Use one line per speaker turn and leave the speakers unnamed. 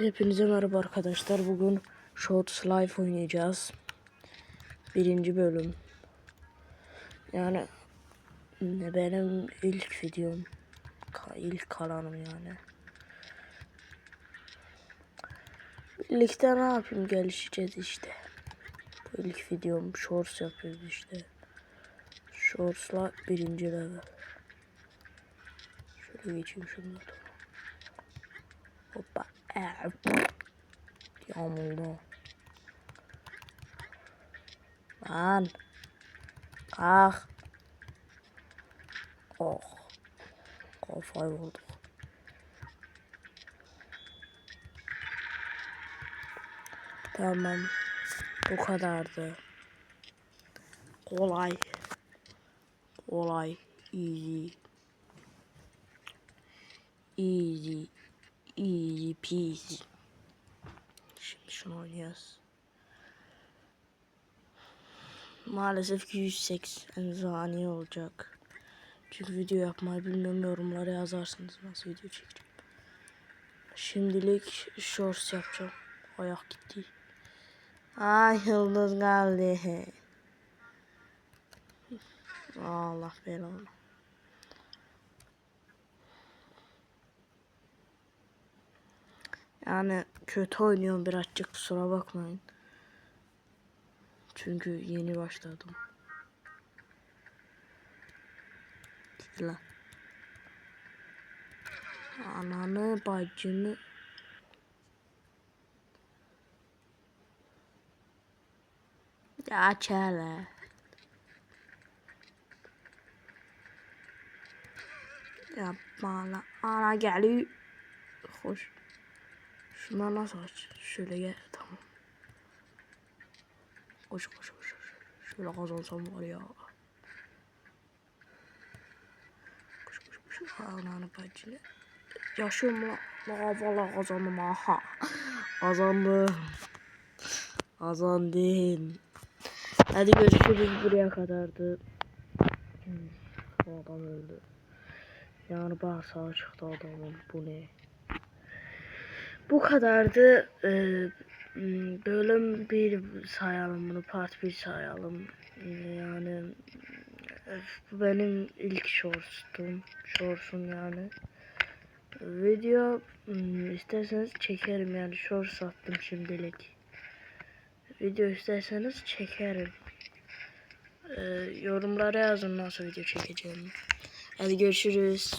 Hepinize merhaba arkadaşlar. Bugün Shorts Life oynayacağız. Birinci bölüm. Yani benim ilk videom. İlk kanalım yani. Birlikte ne yapayım gelişeceğiz işte. Bu ilk videom Shorts yapıyoruz işte. Shorts'la birinci level. Şöyle geçeyim şunu. Hoppa. Yağmurlu. Lan. Ah. Oh. Kafayı vurduk. Tamam. Bu kadardı. Kolay. Kolay. Easy. Easy. Easy peasy. Şimdi şunu oynayacağız. Maalesef ki 180 saniye olacak. Çünkü video yapmayı bilmiyorum yorumlara yazarsınız nasıl video çekeceğim. Şimdilik shorts yapacağım. Ayak gitti. Ay yıldız geldi. Allah belanı. Yani kötü oynuyorum birazcık kusura bakmayın. Çünkü yeni başladım. Lan. Ananı bacını. Ya çele. Yapma lan. Ana geliyor. Hoş. Şunlar nasıl aç? Şöyle gel. Tamam. Koş koş koş. Şöyle kazansam var ya. Koş koş koş. Ananı bacını. Yaşıyorum lan. La valla kazandım aha. Kazandım. Kazandım. Hadi görüşürüz buraya kadardı. Bu adam öldü. Yani bağırsağı çıktı adamın. Bu ne? Bu kadardı. Ee, m, bölüm bir sayalım bunu. Part 1 sayalım. Ee, Yani bu benim ilk shorts'tum. Shorts'um yani. Video m, isterseniz çekerim yani shorts attım şimdilik. Video isterseniz çekerim. Ee, yorumlara yazın nasıl video çekeceğimi. Hadi görüşürüz.